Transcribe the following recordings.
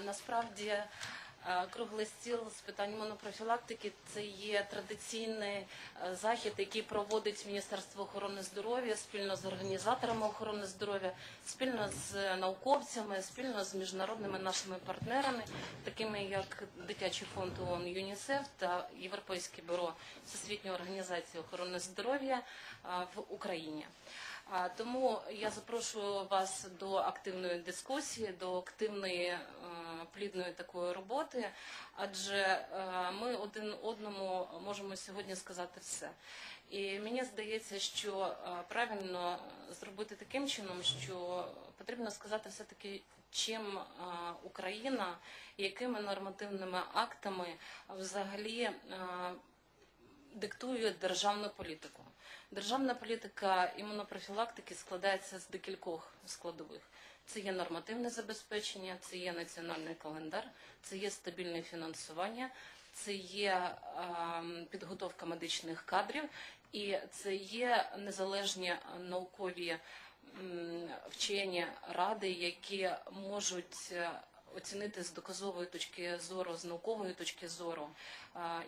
Насправді е, круглий стіл з питань монопрофілактики це є традиційний е, захід, який проводить Міністерство охорони здоров'я спільно з організаторами охорони здоров'я, спільно з науковцями, спільно з міжнародними нашими партнерами, такими як Дитячий фонд ООН ЮНІСЕФ та Європейське бюро Всесвітньої організації охорони здоров'я е, в Україні. Тому я запрошую вас до активної дискусії, до активної е, плідної такої роботи, адже е, ми один одному можемо сьогодні сказати все. І мені здається, що е, правильно зробити таким чином, що потрібно сказати все-таки, чим е, Україна, якими нормативними актами взагалі диктує державну політику. Державна політика імунопрофілактики складається з декількох складових. Це є нормативне забезпечення, це є національний календар, це є стабільне фінансування, це є ем, підготовка медичних кадрів і це є незалежні наукові вчені ради, які можуть оцінити з доказової точки зору, з наукової точки зору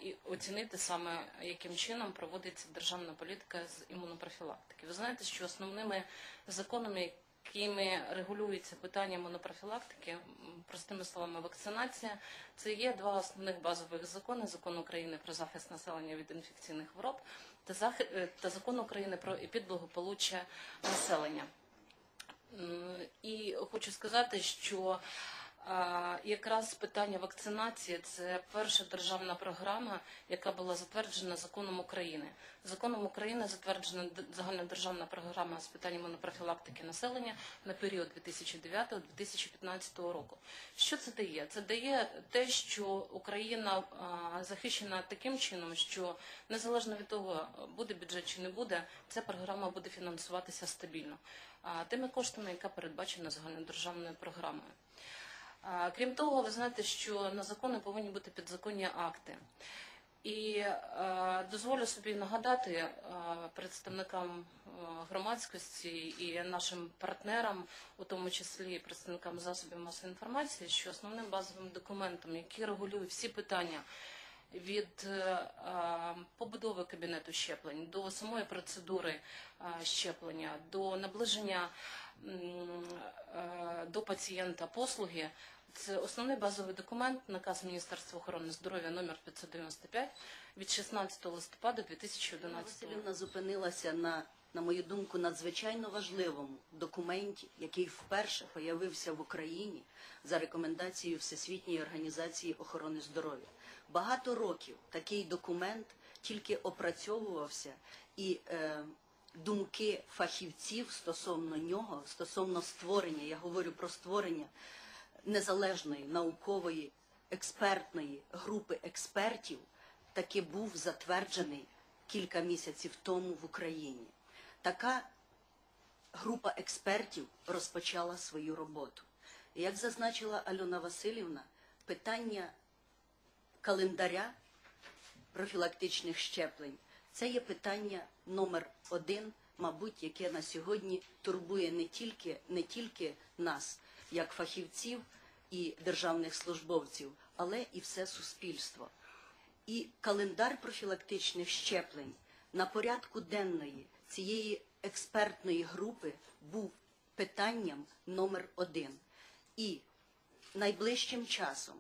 і оцінити саме яким чином проводиться державна політика з імунопрофілактики. Ви знаєте, що основними законами, якими регулюється питання монопрофілактики, простими словами, вакцинація, це є два основних базових закони: закон України про захист населення від інфекційних хвороб та захи- е, та закон України про епідблагополуччя населення. І хочу сказати, що якраз питання вакцинації це перша державна програма, яка була затверджена законом України. Законом України затверджена загальнодержавна програма з питань імунопрофілактики населення на період 2009-2015 року. Що це дає? Це дає те, що Україна захищена таким чином, що незалежно від того, буде бюджет чи не буде, ця програма буде фінансуватися стабільно тими коштами, яка передбачена загальнодержавною програмою. Крім того, ви знаєте, що на закони повинні бути підзаконні акти. І е, дозволю собі нагадати е, представникам е, громадськості і нашим партнерам, у тому числі представникам засобів масової інформації, що основним базовим документом, який регулює всі питання від е, е, побудови кабінету щеплень до самої процедури е, щеплення, до наближення е, до пацієнта послуги. Це основний базовий документ, наказ Міністерства охорони здоров'я номер 595 від 16 листопада 2011 року. Василівна зупинилася на, на мою думку, надзвичайно важливому документі, який вперше появився в Україні за рекомендацією Всесвітньої організації охорони здоров'я. Багато років такий документ тільки опрацьовувався, і е, думки фахівців стосовно нього, стосовно створення, я говорю про створення незалежної наукової експертної групи експертів таки був затверджений кілька місяців тому в Україні. Така група експертів розпочала свою роботу. Як зазначила Альона Васильівна, питання календаря профілактичних щеплень це є питання номер один, мабуть, яке на сьогодні турбує не тільки, не тільки нас, як фахівців і державних службовців, але і все суспільство. І календар профілактичних щеплень на порядку денної цієї експертної групи був питанням номер один. І найближчим часом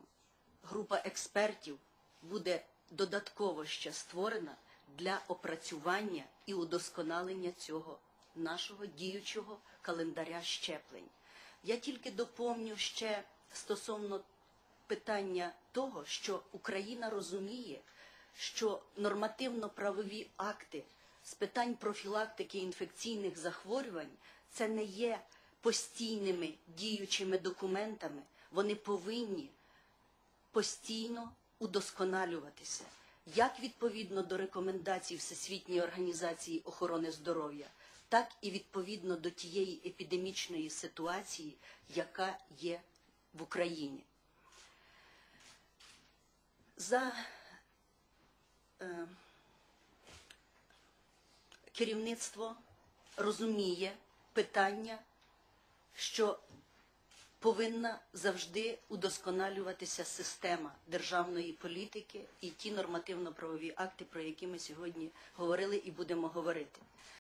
група експертів буде додатково ще створена для опрацювання і удосконалення цього нашого діючого календаря щеплень. Я тільки доповню ще стосовно питання того, що Україна розуміє, що нормативно-правові акти з питань профілактики інфекційних захворювань це не є постійними діючими документами, вони повинні постійно удосконалюватися, як відповідно до рекомендацій Всесвітньої організації охорони здоров'я, так і відповідно до тієї епідемічної ситуації, яка є в Україні. За е, керівництво розуміє питання, що повинна завжди удосконалюватися система державної політики і ті нормативно-правові акти, про які ми сьогодні говорили і будемо говорити.